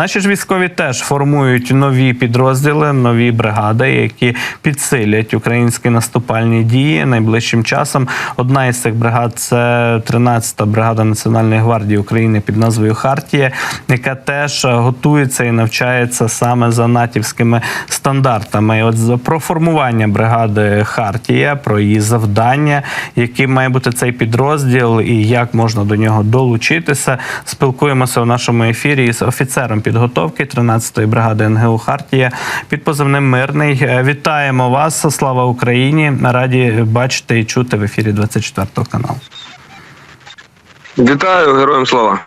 Наші ж військові теж формують нові підрозділи, нові бригади, які підсилять українські наступальні дії найближчим часом. Одна із цих бригад це 13-та бригада Національної гвардії України під назвою Хартія, яка теж готується і навчається саме за натівськими стандартами. І от про формування бригади Хартія, про її завдання, яким має бути цей підрозділ і як можна до нього долучитися. Спілкуємося в нашому ефірі із офіцером підготовки 13-ї бригади НГУ Хартія під позивним Мирний. Е, Вітаємо вас! Слава Україні! Раді бачити і чути в ефірі 24 каналу. Вітаю, героям слава.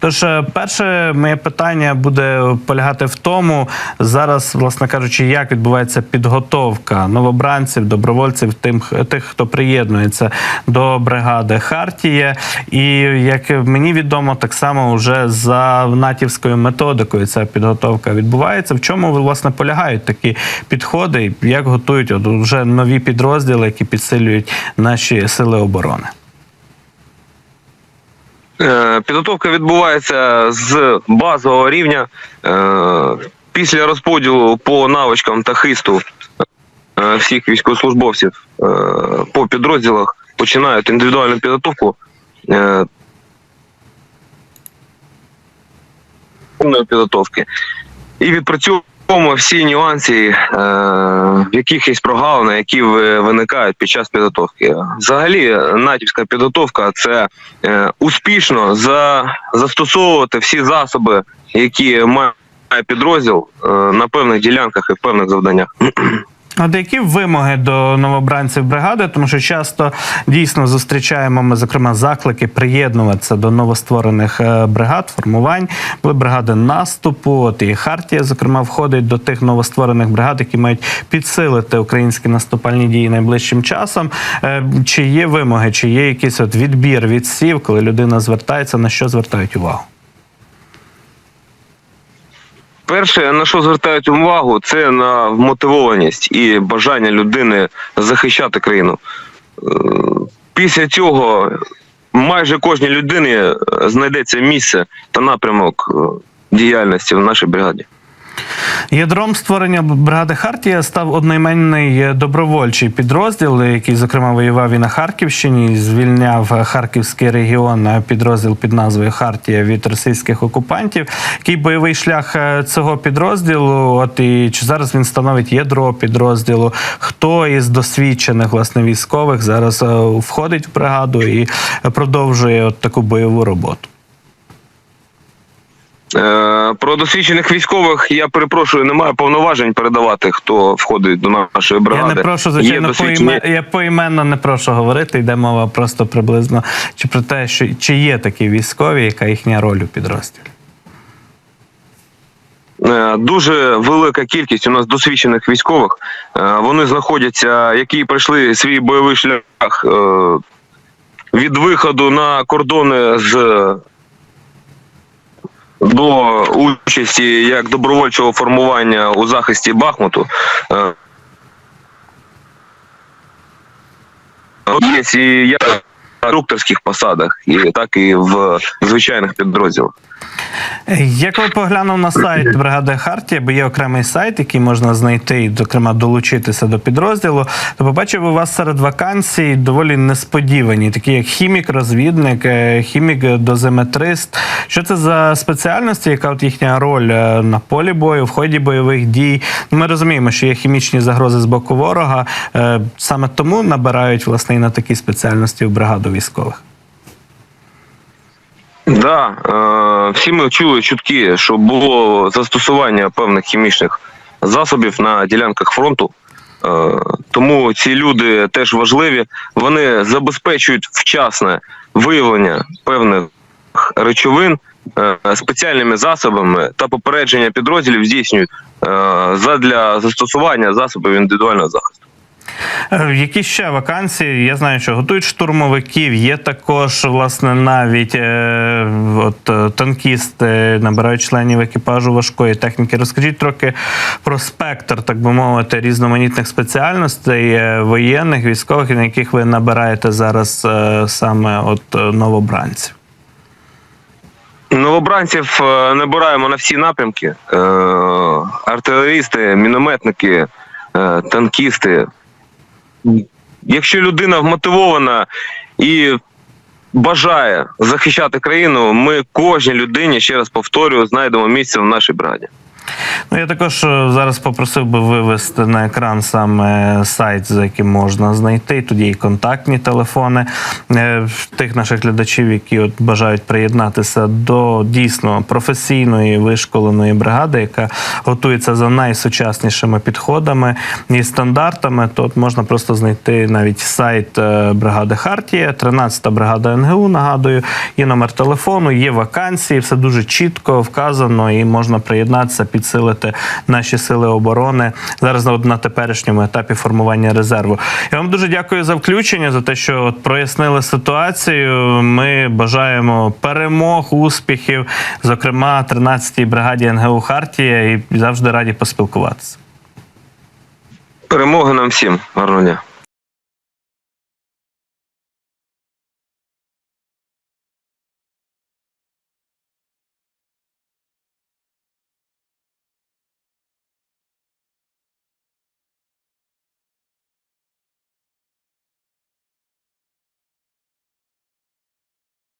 Тож, е, перше моє питання буде полягати в тому, зараз, власне кажучи, як відбувається підготовка новобранців, добровольців, тим тих, хто приєднується до бригади Хартія. І як мені відомо, так само вже за натівською методикою ця підготовка відбувається. В чому власне полягають такі підходи, як готують от вже нові підрозділи, які підсилюють наші сили оборони? Е, Підготовка відбувається з базового рівня. Е, Після розподілу по навичкам та хисту е, всіх військовослужбовців по підрозділах починають індивідуальну підготовку. підготовки. І відпрацьовуємо всі нюанси, е, є прогалини, які ви- виникають під час підготовки. Взагалі, натівська підготовка це е, успішно за, застосовувати всі засоби, які має підрозділ е, на певних ділянках і в певних завданнях. От які вимоги до новобранців бригади, тому що часто дійсно зустрічаємо ми, зокрема, заклики приєднуватися до новостворених е, бригад, формувань, були бригади наступу. От і Хартія, зокрема, входить до тих новостворених бригад, які мають підсилити українські наступальні дії найближчим часом. Е, Чи є вимоги, чи є якийсь от відбір відсів, коли людина звертається, на що звертають увагу? Перше, на що звертають увагу, це на вмотивованість і бажання людини захищати країну. Е, Після цього майже кожній людині е, знайдеться місце та напрямок е, діяльності в нашій бригаді. Ядром створення бригади Хартія став одноіменний е, добровольчий підрозділ, який, зокрема, воював і на Харківщині, звільняв Харківський регіон е, підрозділ під назвою Хартія від російських окупантів. Який бойовий шлях е, цього підрозділу? От і чи зараз він становить ядро підрозділу? Хто із досвідчених власне військових зараз е, входить в бригаду і продовжує от таку бойову роботу? Е, Про досвідчених військових я перепрошую, немає повноважень передавати, хто входить до нашої бригади. Я не прошу, звичайно, досвідчені- поіме... я поіменно не прошу говорити. Йде мова просто приблизно чи про те, що чи є такі військові, яка їхня роль у підрозділі. Е, Дуже велика кількість у нас досвідчених військових. Е, Вони знаходяться, які пройшли свій бойовий шлях від виходу на кордони з до участі як добровольчого формування у захисті Бахмуту. Е, Є і інструкторських посадах, і так і в звичайних підрозділах. Як ви поглянув на сайт бригади Хартія, бо є окремий сайт, який можна знайти і, зокрема, долучитися до підрозділу, то побачив у вас серед вакансій доволі несподівані, такі як хімік, розвідник, е, хімік, дозиметрист. Що це за спеціальності? Яка от їхня роль е, на полі бою, в ході бойових дій? Ну, Ми розуміємо, що є хімічні загрози з боку ворога. Е, Саме тому набирають власне і на такі спеціальності в бригаду військових. Да, е, всі ми чули чутки, що було застосування певних хімічних засобів на ділянках фронту. Е, тому ці люди теж важливі. Вони забезпечують вчасне виявлення певних речовин е, спеціальними засобами та попередження підрозділів здійснюють е, задля застосування засобів індивідуального захисту. Е, Які ще вакансії? Я знаю, що готують штурмовиків. Є також власне навіть е, от е, танкісти набирають членів екіпажу важкої техніки. Розкажіть трохи про спектр, так би мовити, різноманітних спеціальностей воєнних, військових, на яких ви набираєте зараз саме от новобранців. Новобранців набираємо на всі напрямки: артилерісти, мінометники, танкісти. Якщо людина вмотивована і бажає захищати країну, ми кожній людині, ще раз повторюю, знайдемо місце в нашій бригаді. Ну, я також е, зараз попросив би вивести на екран саме сайт, за яким можна знайти. Тут є і контактні телефони е, тих наших глядачів, які от бажають приєднатися до дійсно професійної вишколеної бригади, яка готується за найсучаснішими підходами і стандартами. То от можна просто знайти навіть сайт е, бригади Хартія, 13-та бригада НГУ. Нагадую, є номер телефону, є вакансії, все дуже чітко вказано, і можна приєднатися, підсилити наші сили оборони зараз на, теперішньому етапі формування резерву. Я вам дуже дякую за включення, за те, що от прояснили ситуацію. Ми бажаємо перемог, успіхів, зокрема 13-й бригаді НГУ Хартія, і завжди раді поспілкуватися. Перемоги нам всім. Гарного дня.